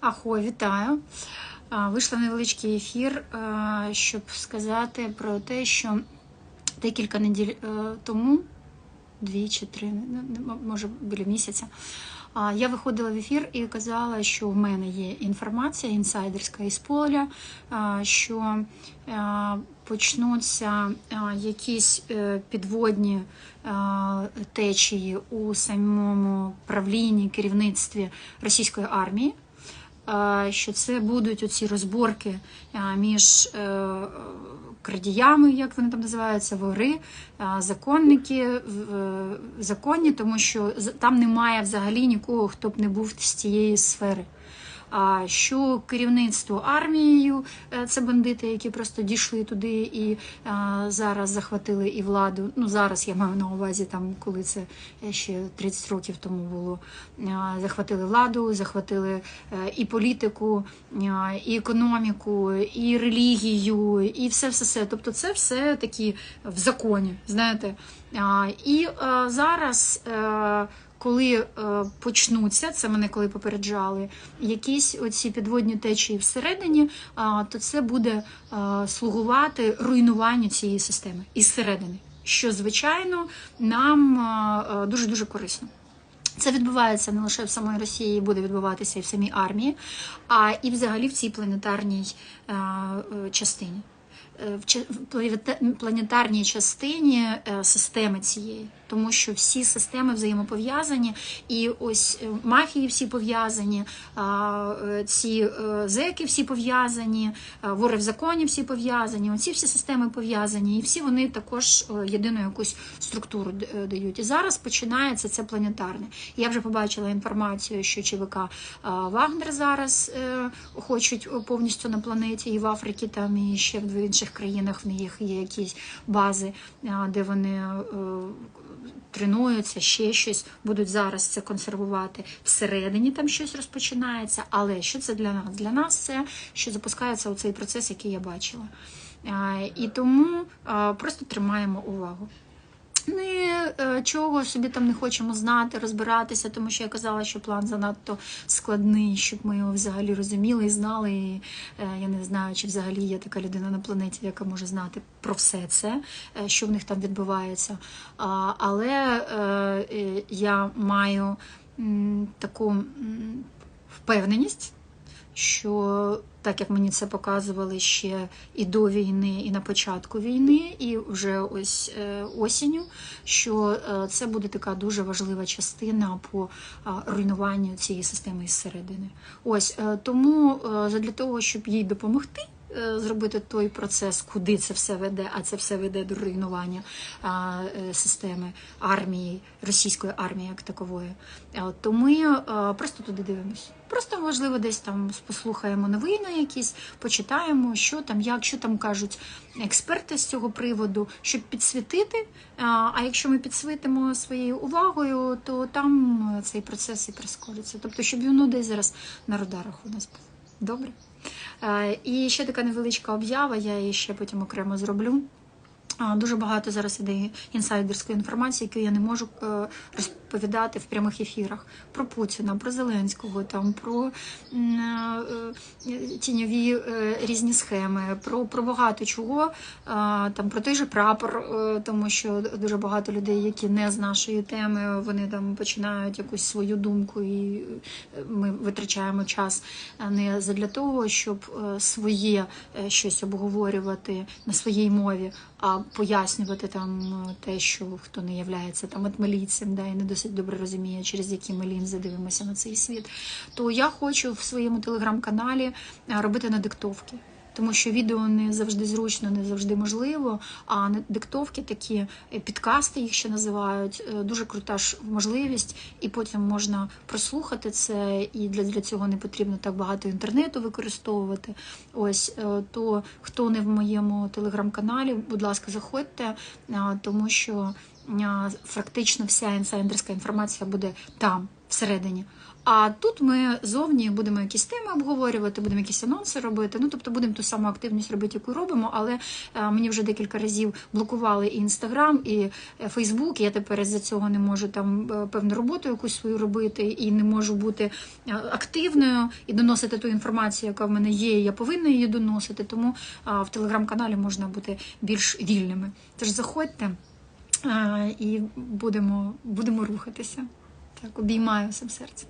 Ахо, вітаю. Вийшла невеличкий ефір, щоб сказати про те, що декілька неділь е, тому, дві чи три, може біля місяця, я виходила в ефір і казала, що в мене є інформація інсайдерська із поля, що почнуться якісь е, підводні течії у самому правлінні, керівництві російської армії. Що це будуть оці розборки між е, крадіями, як вони там називаються, вори, законники, е, законні, тому що там немає взагалі нікого, хто б не був з цієї сфери. Що керівництво армією е, це бандити, які просто дійшли туди і зараз захватили і владу. Ну зараз я маю на увазі, там коли це е, ще 30 років тому було. Захватили владу, захватили е, і політику, і економіку, і релігію, і все, все, все. Тобто, це все такі в законі, знаєте. І е, зараз. Е, коли е, почнуться, це мене коли попереджали, якісь оці підводні течії всередині, то це буде е, слугувати руйнуванню цієї системи із середини, що звичайно нам дуже дуже корисно. Це відбувається не лише в самій Росії, буде відбуватися і в самій армії, а і взагалі в цій планетарній е, е, частині. Е, В планетарній частині е, системи цієї, тому що всі системи взаємопов'язані, і ось е, мафії всі пов'язані, ці зеки всі пов'язані, вори в законі всі пов'язані. Оці всі системи пов'язані, і всі вони також єдину якусь структуру дають. І зараз починається це планетарне. Я вже побачила інформацію, що ЧВК Вагнер зараз хочуть повністю на планеті і в Африці, там і ще в інших країнах в них є якісь бази, де вони. е, Тренуються, ще щось будуть зараз це консервувати. Всередині там щось розпочинається. Але що це для нас? Для нас це що запускається у цей процес, який я бачила. І тому просто тримаємо увагу. Нічого собі там не хочемо знати, розбиратися, тому що я казала, що план занадто складний, щоб ми його взагалі розуміли і знали. І, е, я не знаю, чи взагалі є така людина на планеті, яка може знати про все це, е, що в них там відбувається. Але е, е, я маю таку впевненість що так як мені це показували ще і до війни, і на початку війни, і вже ось е, осінню, що е, це буде така дуже важлива частина по руйнуванню цієї системи із середини. Ось е, тому для того, щоб їй допомогти. Зробити той процес, куди це все веде, а це все веде до руйнування системи армії, російської армії як такової. То ми просто туди дивимося. Просто можливо десь там послухаємо новини якісь, почитаємо, що там, як, що там кажуть експерти з цього приводу, щоб підсвітити. А якщо ми підсвітимо своєю увагою, то там е, цей процес і прискориться. Тобто, щоб воно десь зараз на радарах у нас було. Добре? Е, І ще така невеличка об'ява, я її ще потім окремо зроблю. Дуже багато зараз іде інсайдерської інформації, яку я не можу е, розповідати в прямих ефірах. Про Путіна, про Зеленського, там про е, е, тіньові різні схеми, про, про багато чого, там про той же прапор, тому що дуже багато людей, які не з нашої теми, вони там починають якусь свою думку, і ми витрачаємо час не для того, щоб своє щось обговорювати на своїй мові, а пояснювати там е, те, що хто не являється там етмелійцем, да, і не досить добре розуміє, через які ми лінзи дивимося на цей світ. То я хочу в своєму телеграм-каналі е, робити надиктовки. Тому що відео не завжди зручно, не завжди можливо. А диктовки такі е, підкасти їх ще називають. е, Дуже крута ж можливість, і потім можна прослухати це. І для, для цього не потрібно так багато інтернету використовувати. Ось е, то хто не в моєму телеграм-каналі, будь ласка, заходьте, тому що фактично вся інсайдерська інформація буде там всередині. А тут ми зовні будемо якісь теми обговорювати, будемо якісь анонси робити. Ну тобто будемо ту саму активність робити, яку робимо. Але е, мені вже декілька разів блокували і інстаграм, і Фейсбук. Я тепер з-за цього не можу там е, певну роботу якусь свою робити, і не можу бути е, активною і доносити ту інформацію, яка в мене є. і Я повинна її доносити. Тому в телеграм-каналі можна бути більш вільними. Тож заходьте і будемо, будемо рухатися. Так, обіймаю всім серцем.